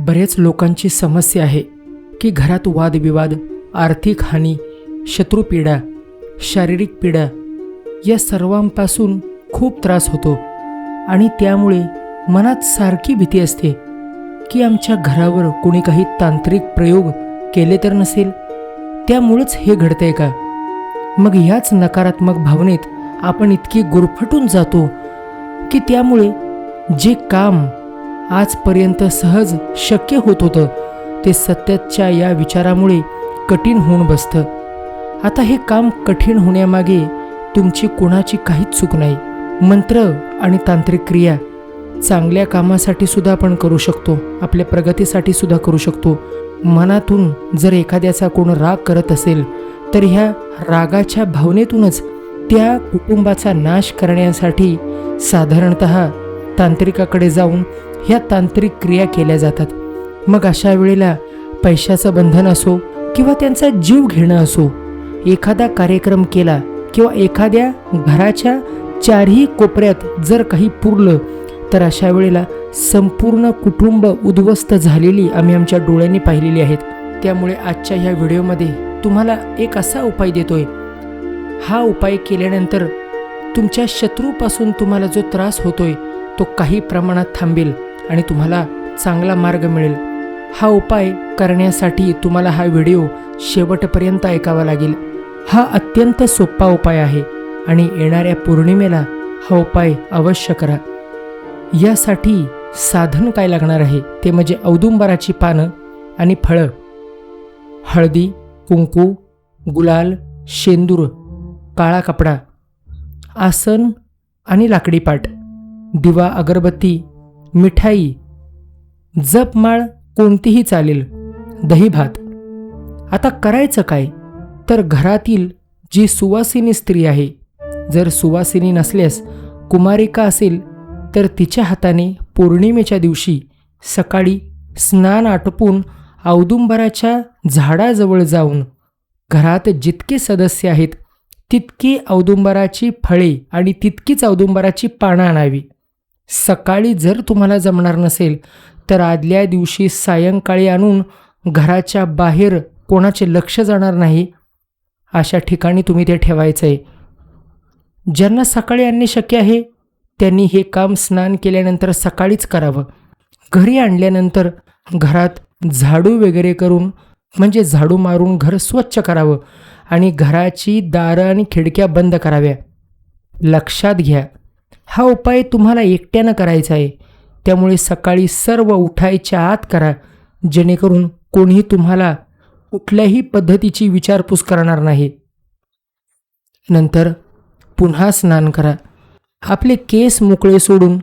बरेच लोकांची समस्या आहे की घरात वादविवाद आर्थिक हानी शत्रुपीडा शारीरिक पीडा या सर्वांपासून खूप त्रास होतो आणि त्यामुळे मनात सारखी भीती असते की आमच्या घरावर कोणी काही तांत्रिक प्रयोग केले तर नसेल? त्यामुळेच हे घडतंय का? मग ह्याच नकारात्मक भावनेत आपण इतकी गुरफटून जातो की त्यामुळे जे काम आजपर्यंत सहज शक्य होत होतं. ते सत्याच्या या विचारामुळे कठीण होऊन बसतं. आता हे काम कठीण होण्यामागे तुमची कोणाची काहीच चूक नाही. मंत्र आणि तांत्रिक क्रिया चांगल्या कामासाठी सुद्धा आपण करू शकतो. आपल्या प्रगतीसाठी सुद्धा करू शकतो. मनातून जर एखाद्याचा कोण राग करत असेल तर ह्या रागाच्या भावनेतूनच त्या कुटुंबाचा नाश करण्यासाठी साधारणत तांत्रिकाकडे जाऊन ह्या तांत्रिक क्रिया केल्या जातात. मग अशा वेळेला पैशाचं बंधन असो किंवा त्यांचा जीव घेणं असो एखादा कार्यक्रम केला किंवा एखाद्या घराच्या चारही कोपऱ्यात जर काही पुरलं तर अशा वेळेला संपूर्ण कुटुंब उद्ध्वस्त झालेली आम्ही आमच्या डोळ्यांनी पाहिलेली आहेत. त्यामुळे आजच्या ह्या व्हिडिओमध्ये तुम्हाला एक असा उपाय देतोय. हा उपाय केल्यानंतर तुमच्या शत्रूपासून तुम्हाला जो त्रास होतोय तो काही प्रमाणात थांबेल. आणि तुम्हाला चांगला मार्ग मिळेल. हा उपाय करण्यासाठी तुम्हाला हा व्हिडिओ शेवटपर्यंत ऐकावा लागेल. हा अत्यंत सोपा उपाय आहे आणि येणाऱ्या पौर्णिमेला हा उपाय अवश्य करा. यासाठी साधन काय लागणार आहे ते म्हणजे औदुंबराची पानं आणि फळं. हळदी कुंकू गुलाल शेंदूर काळा कपडा आसन आणि लाकडी पाट. दिवा अगरबत्ती मिठाई जपमाळ कोणतीही चालेल. दही भात. आता करायचं काय? तर घरातील जी सुवासिनी स्त्री आहे जर सुवासिनी नसल्यास कुमारिका असेल तर तिच्या हाताने पौर्णिमेच्या दिवशी सकाळी स्नान आटपून औदुंबराच्या झाडाजवळ जाऊन घरात जितके सदस्य आहेत तितकी औदुंबराची फळे आणि तितकीच औदुंबराची पानं आणावी. सकाळी जर तुम्हाला जमणार नसेल तर आदल्या दिवशी सायंकाळी आणून घराच्या बाहेर कोणाचे लक्ष जाणार नाही अशा ठिकाणी तुम्ही ते ठेवायचं आहे ज्यांना सकाळी आणणे शक्य आहे त्यांनी हे काम स्नान केल्यानंतर सकाळीच करावं. घरी आणल्यानंतर घरात झाडू वगैरे करून म्हणजे झाडू मारून घर स्वच्छ करावं आणि घराची दारं आणि खिडक्या बंद कराव्या. लक्षात घ्या हा उपाय तुम्हाला एकट्यानं करायचा आहे. त्यामुळे सकाळी सर्व उठायच्या आत करा. जेणेकरून कोणीही तुम्हाला कुठल्याही पद्धतीची विचारपूस करणार नाही. नंतर पुन्हा स्नान करा. आपले केस मोकळे सोडून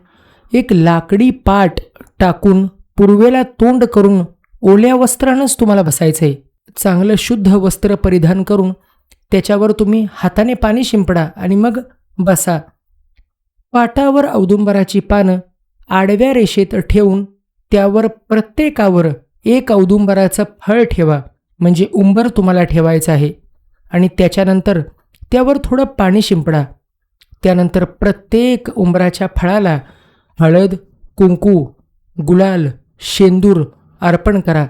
एक लाकडी पाट टाकून पूर्वेला तोंड करून ओल्या वस्त्रानंच तुम्हाला बसायचं आहे चांगलं शुद्ध वस्त्र परिधान करून त्याच्यावर तुम्ही हाताने पाणी शिंपडा आणि मग बसा. पाटावर औदुंबराची पानं आडव्या रेषेत ठेवून त्यावर प्रत्येकावर एक औदुंबराचं फळ ठेवा म्हणजे उंबर तुम्हाला ठेवायचं आहे. आणि त्याच्यानंतर त्यावर थोडं पाणी शिंपडा. त्यानंतर प्रत्येक उंबराच्या फळाला हळद कुंकू गुलाल शेंदूर अर्पण करा.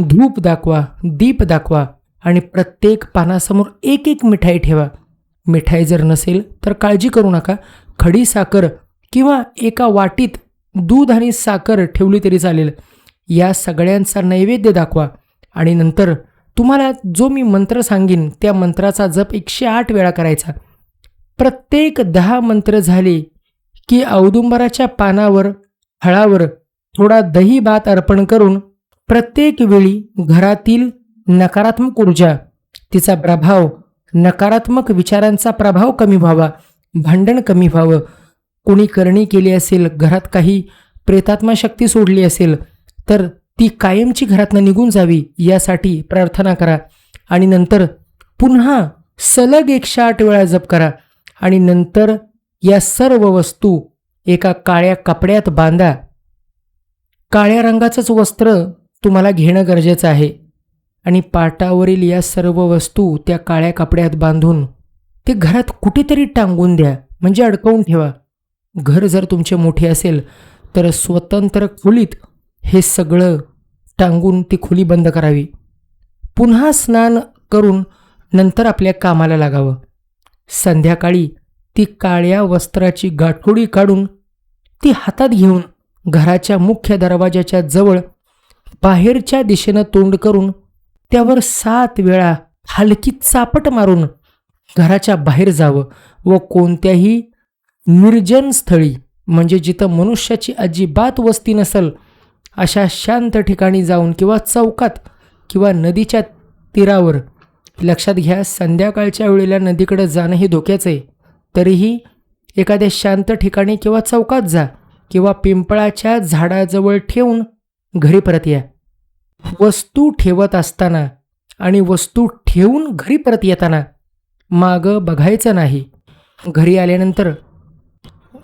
धूप दाखवा दीप दाखवा आणि प्रत्येक पानासमोर एक एक मिठाई ठेवा. मिठाई जर नसेल तर काळजी करू नका खडी साखर किंवा एका वाटीत दूध आणि साखर ठेवली तरी चालेल. या सगळ्यांचा नैवेद्य दाखवा. आणि नंतर तुम्हाला जो मी मंत्र सांगेन त्या मंत्राचा जप एकशे आठ वेळा करायचा. प्रत्येक दहा मंत्र झाले की औदुंबराच्या पानावर हळावर थोडा दही भात अर्पण करून प्रत्येक वेळी घरातील नकारात्मक ऊर्जा तिचा प्रभाव नकारात्मक विचारांचा प्रभाव कमी व्हावा. भांडण कमी व्हावं. कोणी करणी केली असेल घरात काही प्रेतात्मा शक्ती सोडली असेल तर ती कायमची घरातनं निघून जावी यासाठी प्रार्थना करा. आणि नंतर पुन्हा सलग एकशे आठ वेळा जप करा. आणि नंतर या सर्व वस्तू एका काळ्या कपड्यात बांधा. काळ्या रंगाचंच वस्त्र तुम्हाला घेणं गरजेचं आहे. आणि पाटावरील या सर्व वस्तू त्या काळ्या कपड्यात बांधून ते घरात कुठेतरी टांगून द्या म्हणजे अडकवून ठेवा. घर जर तुमचे मोठे असेल तर स्वतंत्र खोलीत हे सगळं टांगून ती खोली बंद करावी. पुन्हा स्नान करून नंतर आपल्या कामाला लागावं. संध्याकाळी ती काळ्या वस्त्राची गाठोडी काढून ती हातात घेऊन घराच्या मुख्य दरवाजाच्या जवळ बाहेरच्या दिशेनं तोंड करून त्यावर सात वेळा हलकी चापट मारून घराच्या बाहेर जावं व कोणत्याही निर्जन स्थळी म्हणजे जिथं मनुष्याची अजिबात वस्ती नसल अशा शांत ठिकाणी जाऊन किंवा चौकात किंवा नदीच्या तीरावर लक्षात घ्या संध्याकाळच्या वेळेला नदीकडे जाणं हे धोक्याचं आहे. तरीही एखाद्या शांत ठिकाणी किंवा चौकात जा किंवा पिंपळाच्या झाडाजवळ ठेवून घरी परत या. वस्तू ठेवत असताना आणि वस्तू ठेवून घरी परत येताना मागं बघायचं नाही. घरी आल्यानंतर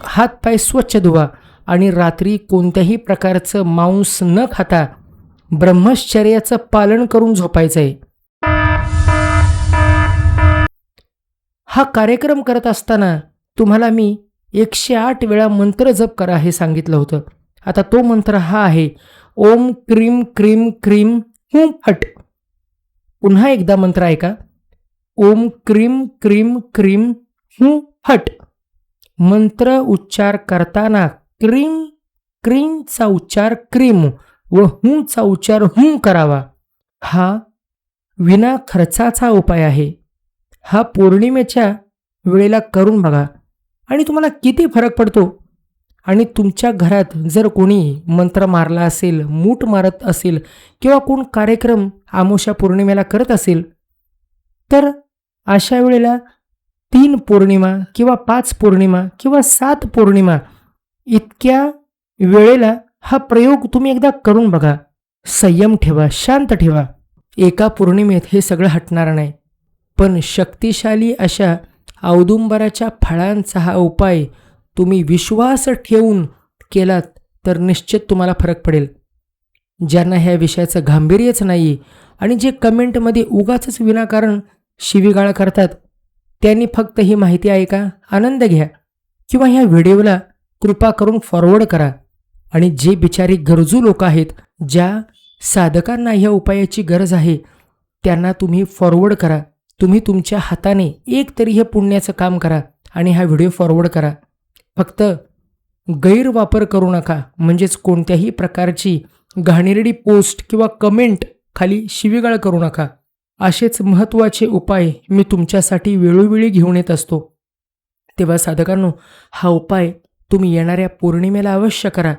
हातपाय स्वच्छ धुवा आणि रात्री कोणत्याही प्रकारचं मांस न खाता ब्रह्मश्चर्याचं पालन करून झोपायचं आहे हा कार्यक्रम करत असताना तुम्हाला मी एकशे आठ वेळा मंत्र जप करा हे सांगितलं होतं. आता तो मंत्र हा आहे ओम क्रीम क्रीम क्रीम हुम हट. पुन्हा एकदा मंत्र ऐका. ओम क्रीम क्रीम क्रीम हुम हट. मंत्र उच्चार करताना क्रीम क्रीमचा उच्चार क्रीम व हुंचा उच्चार हुं करावा. हा विना खर्चाचा उपाय आहे. हा पौर्णिमेच्या वेळेला करून बघा. आणि तुम्हाला किती फरक पडतो? आणि तुमच्या घरात जर कोणी मंत्र मारला असेल मूठ मारत असेल किंवा कोण कार्यक्रम आमोशा पौर्णिमेला करत असेल तर अशा वेळेला तीन पौर्णिमा किंवा पाच पौर्णिमा किंवा सात पौर्णिमा इतक्या वेळेला हा प्रयोग तुम्ही एकदा करून बघा. संयम ठेवा शांत ठेवा. एका पौर्णिमेत हे सगळं हटणार नाही. पण शक्तिशाली अशा औदुंबराच्या फळांचा हा उपाय तुम्ही विश्वास ठेवून केलात तर निश्चित तुम्हाला फरक पडेल. ज्यांना ह्या विषयाचं गांभीर्यच नाही आणि जे कमेंटमध्ये उगाच विनाकारण शिवीगाळ करतात. त्यांनी फक्त ही माहिती ऐका आनंद घ्या किंवा ह्या व्हिडिओला कृपा करून फॉरवर्ड करा आणि जे बिचारी गरजू लोक आहेत ज्या साधकांना ह्या उपायाची गरज आहे त्यांना तुम्ही फॉरवर्ड करा. तुम्ही तुमच्या हाताने एक तरी हे पुण्याचं काम करा आणि हा व्हिडिओ फॉरवर्ड करा. फक्त गैरवापर करू नका म्हणजेच कोणत्याही प्रकारची घाणेरडी पोस्ट किंवा कमेंट खाली शिवीगाळ करू नका. असेच महत्त्वाचे उपाय मी तुमच्यासाठी वेळोवेळी घेऊन येत असतो. तेव्हा साधकांनो हा उपाय तुम्ही येणाऱ्या पौर्णिमेला अवश्य करा.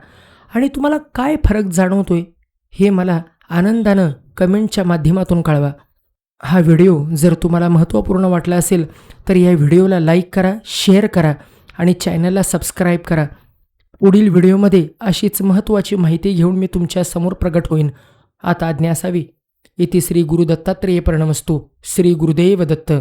आणि तुम्हाला काय फरक जाणवतोय हे मला आनंदानं कमेंटच्या माध्यमातून कळवा. हा व्हिडिओ जर तुम्हाला महत्त्वपूर्ण वाटला असेल तर या व्हिडिओला लाईक करा शेअर करा आणि चॅनलला सबस्क्राईब करा. पुढील व्हिडिओमध्ये अशीच महत्त्वाची माहिती घेऊन मी तुमच्यासमोर प्रगट होईन. आता आज्ञा असावी. इथे श्री गुरु दत्तात्रेय प्रणमस्तू श्री गुरुदेव दत्त